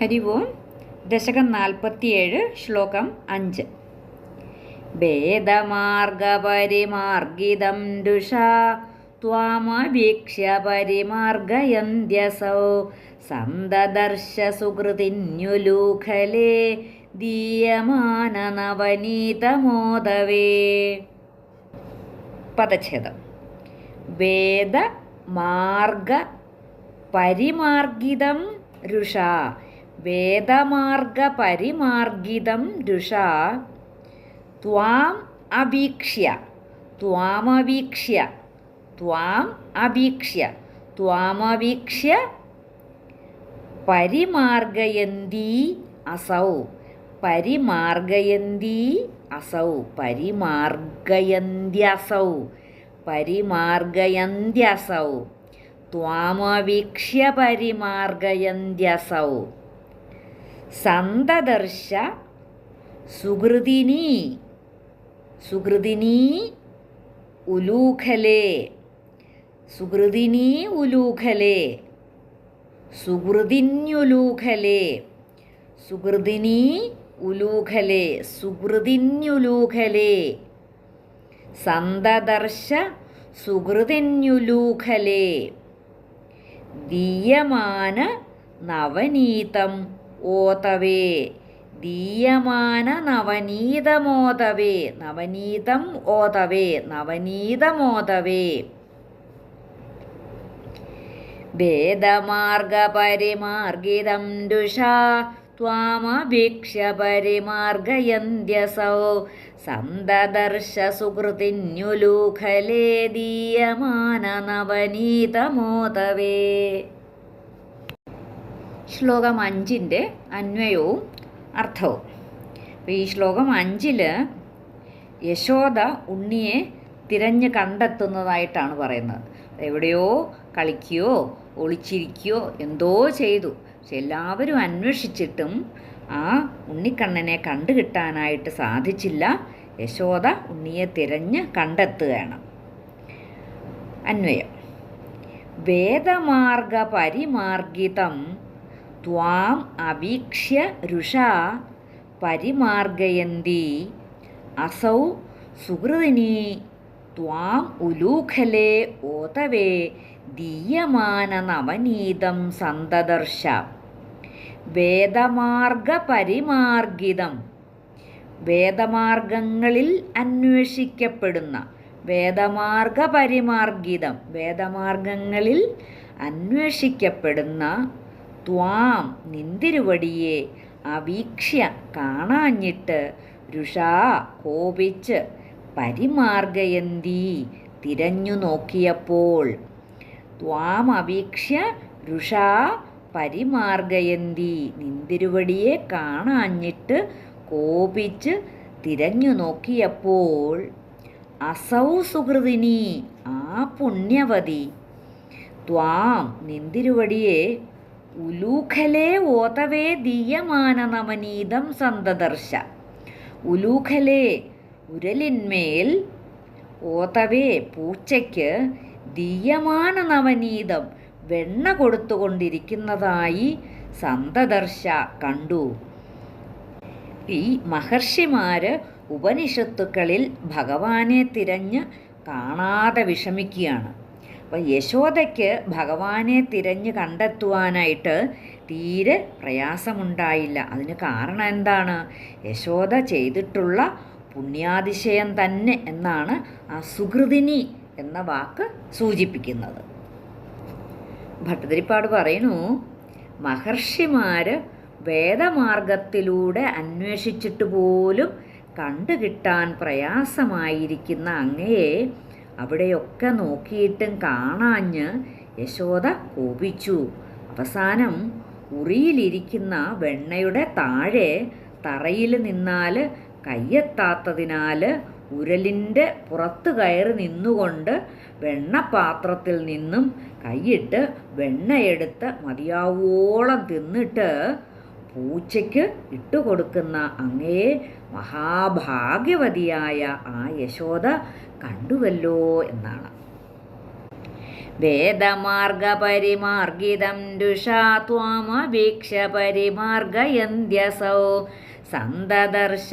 ഹരി ഓം. ദശകം നാൽപ്പത്തിയേഴ് ശ്ലോകം അഞ്ച്. ഭേദമാർഗപരിമാർഗിതം രുഷാ ത്വാമവീക്ഷ്യ പരിമാർഗയന്ത്യസോ. സന്തദർശ സുഹൃതിന്യുലൂഖലേ ദീയമാനനവനീതമോദവേ. പദച്ഛേദം. വേദമാർഗ പരിമാർഗിതം രുഷ വേദമാർഗ പരിമാർഗിതം രുഷ. ത്വാം അഭീക്ഷ്യ ത്വാമവീക്ഷ്യ. ത്വാം അഭീക്ഷ്യ ത്വാമവീക്ഷ്യ പരിമാർഗയന്തി അസൗ. പരിമാർഗയന്തി അസൗ. പരിമാർഗയന്ത്യസൗ. പരിമാർഗയന്ത്യസൗ. ത്വാമവീക്ഷ്യ പരിമാർഗയന്ത്യസൗ. സന്തദർശ സുഹൃതിനി സുഹൃതിനി ഉലൂഖലേ സുഹൃതിനി ഉലൂഖലേ സുഹൃതിന്യുലൂഖലേ സുഹൃതിനി ഉലൂഖലേ സുഹൃതിന്യുലൂഖലേ സന്തദർശ സുഹൃതിന്യുലൂഖലേ ദീയമാന നവനീതം. ഓതവേ ദീയമാന നവനീതമോതവേ നവനീതം ഓതവേ നവനീതമോതവേ. ഭേദമാർഗപരിമാർഗിതം ദുഷാ ത്വാമഭീക്ഷ്യ പരിമാർഗയന്ത്യസൗ സന്തദർശ സുഹൃതിന്യുലൂഖലേ ദീയമാന നവനീതമോദവേ ശ്ലോകം അഞ്ചിന്റെ അന്വയവും അർത്ഥവും. അപ്പോൾ ഈ ശ്ലോകം അഞ്ചിൽ യശോദ ഉണ്ണിയെ തിരഞ്ഞ് കണ്ടെത്തുന്നതായിട്ടാണ് പറയുന്നത്. എവിടെയോ കളിക്കുകയോ ഒളിച്ചിരിക്കുകയോ എന്തോ ചെയ്തു. പക്ഷെ എല്ലാവരും അന്വേഷിച്ചിട്ടും ആ ഉണ്ണിക്കണ്ണനെ കണ്ടുകിട്ടാനായിട്ട് സാധിച്ചില്ല. യശോദ ഉണ്ണിയെ തിരഞ്ഞ് കണ്ടെത്തുകയാണ്. അന്വയം. വേദമാർഗ പരിമാർഗിതം ത്വാം അവീക്ഷ്യ രുഷ പരിമാർഗയന്തി. അസൗ സുഹൃതിനി ത്വാം ഉലൂഖലേ ഓതവേ ദീയമാന നവനീതം സന്തദർശ. വേദമാർഗ പരിമാർഗിതം വേദമാർഗങ്ങളിൽ അന്വേഷിക്കപ്പെടുന്ന വേദമാർഗ പരിമാർഗിതം വേദമാർഗങ്ങളിൽ അന്വേഷിക്കപ്പെടുന്ന ത്വാം നിന്തിരുവടിയെ അവീക്ഷ്യ കാണാഞ്ഞിട്ട്. രുഷാ കോപിച്ച് പരിമാർഗയന്തി തിരഞ്ഞു നോക്കിയപ്പോൾ ത്വാം അവീക്ഷ്യ രുഷാ പരിമാർഗയന്തി നിന്തിരുവടിയെ കാണാഞ്ഞിട്ട് കോപിച്ച് തിരഞ്ഞു നോക്കിയപ്പോൾ അസൗ സുഹൃതിനി ആ പുണ്യവതി. ത്വാം നിന്തിരുവടിയെ ഉലൂഖലേ ഓതവേ ദീയമാന നവനീതം സന്തദർശ. ഉലൂഖലേ ഉരലിന്മേൽ ഓതവേ പൂച്ചയ്ക്ക് ദീയമാന നവനീതം വെണ്ണ കൊടുത്തുകൊണ്ടിരിക്കുന്നതായി സന്തദർശ കണ്ടു. ഈ മഹർഷിമാര് ഉപനിഷത്തുക്കളിൽ ഭഗവാനെ തിരഞ്ഞ് കാണാതെ വിഷമിക്കുകയാണ്. അപ്പം യശോദയ്ക്ക് ഭഗവാനെ തിരഞ്ഞ് കണ്ടെത്തുവാനായിട്ട് തീരെ പ്രയാസമുണ്ടായില്ല. അതിന് കാരണം എന്താണ്? യശോദ ചെയ്തിട്ടുള്ള പുണ്യാതിശയം തന്നെ എന്നാണ് ആ സുഹൃതിനി എന്ന വാക്ക് സൂചിപ്പിക്കുന്നത്. ഭട്ടതിരിപ്പാട് പറയുന്നു മഹർഷിമാർ വേദമാർഗത്തിലൂടെ അന്വേഷിച്ചിട്ട് പോലും കണ്ടുകിട്ടാൻ പ്രയാസമായിരിക്കുന്ന അങ്ങയെ അവിടെയൊക്കെ നോക്കിയിട്ടും കാണാഞ്ഞ് യശോദ കോപിച്ചു. അവസാനം ഉറിയിലിരിക്കുന്ന വെണ്ണയുടെ താഴെ തറയിൽ നിന്നാൽ കയ്യെത്താത്തതിനാൽ ഉരലിന്റെ പുറത്ത് കയറി നിന്നുകൊണ്ട് വെണ്ണപാത്രത്തിൽ നിന്നും കൈയിട്ട് വെണ്ണയെടുത്ത് മതിയാവോളം തിന്നിട്ട് പൂച്ചയ്ക്ക് ഇട്ടുകൊടുക്കുന്ന അങ്ങേ മഹാഭാഗ്യവതിയായ ആ യശോദ കണ്ടുവല്ലോ എന്നാണ്. വേദമാർഗപരിമാർഗിതം രുഷാ ത്വാമഭീക്ഷ പരിമാർഗയന്ത്യസൗ സന്തദർശ